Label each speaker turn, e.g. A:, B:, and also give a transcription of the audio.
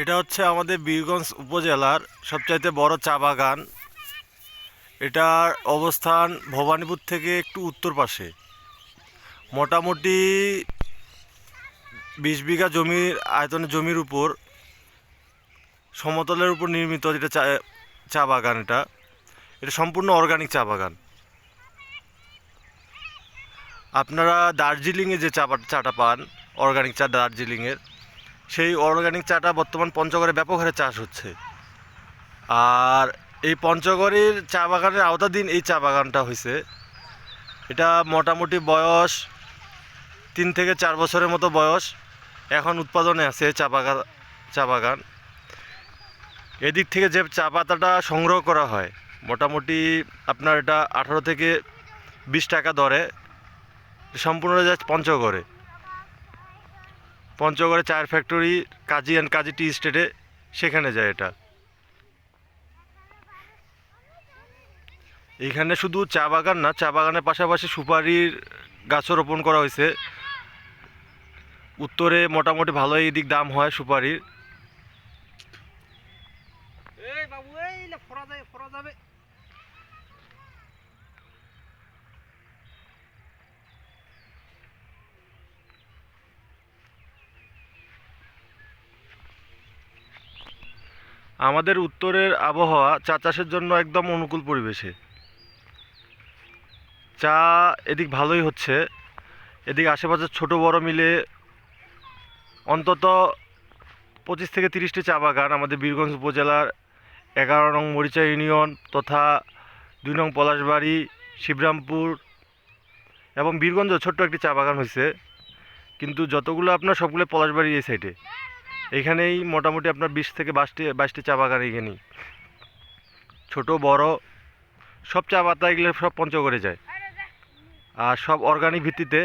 A: এটা হচ্ছে আমাদের বীরগঞ্জ উপজেলার সবচাইতে বড় চা বাগান। এটার অবস্থান ভবানীপুর থেকে একটু উত্তর পাশে। মোটামুটি বিশ বিঘা জমির আয়তনের জমির উপর সমতলের উপর নির্মিত যেটা চা চা বাগান এটা। এটা সম্পূর্ণ অর্গানিক চা বাগান। আপনারা দার্জিলিংয়ে যে চা চাটা পান অর্গানিক চা দার্জিলিংয়ের সেই অর্গানিক চাটা বর্তমান পঞ্চগড়ে ব্যাপক হারে চাষ হচ্ছে। আর এই পঞ্চগড়ের চা বাগানের আওতাধীন এই চা বাগানটা হয়েছে এটা মোটামুটি বয়স তিন থেকে চার বছরের মতো বয়স। এখন উৎপাদনে আছে চা বাগান চা বাগান। এদিক থেকে যে চা পাতাটা সংগ্রহ করা হয়, মোটামুটি আপনার এটা আঠারো থেকে বিশ টাকা দরে। সম্পূর্ণ যায় পঞ্চগড়ে। পঞ্চগড়ে চায়ের ফ্যাক্টরি কাজী অ্যান্ড কাজী টি স্টেটে সেখানে যায় এটা। এখানে শুধু চা বাগান না, চা বাগানের পাশাপাশি সুপারির গাছও রোপণ করা হয়েছে। উত্তরে মোটামুটি ভালোই এদিক দাম হয় সুপারির।
B: এই বাবু, এই যাবে।
A: আমাদের উত্তরের আবহাওয়া চা চাষের জন্য একদম অনুকূল পরিবেশে। চা এদিক ভালোই হচ্ছে। এদিক আশেপাশে ছোট বড় মিলে অন্তত পঁচিশ থেকে তিরিশটি চা বাগান আমাদের বীরগঞ্জ উপজেলার এগারো নং মরিচা ইউনিয়ন তথা দুই নং পলাশবাড়ি, শিবরামপুর এবং বীরগঞ্জ ছোট্ট একটি চা বাগান হয়েছে। কিন্তু যতগুলো আপনার সবগুলো পলাশবাড়ি এই সাইডে এইখানেই মোটামুটি আপনার বিশ থেকে বাইশটি বাইশটি চা বাগান এখানেই। ছোট, বড়, সব চা পাতা এগুলো সব পঞ্চগড়ে যায়। আর সব অর্গানিক ভিত্তিতে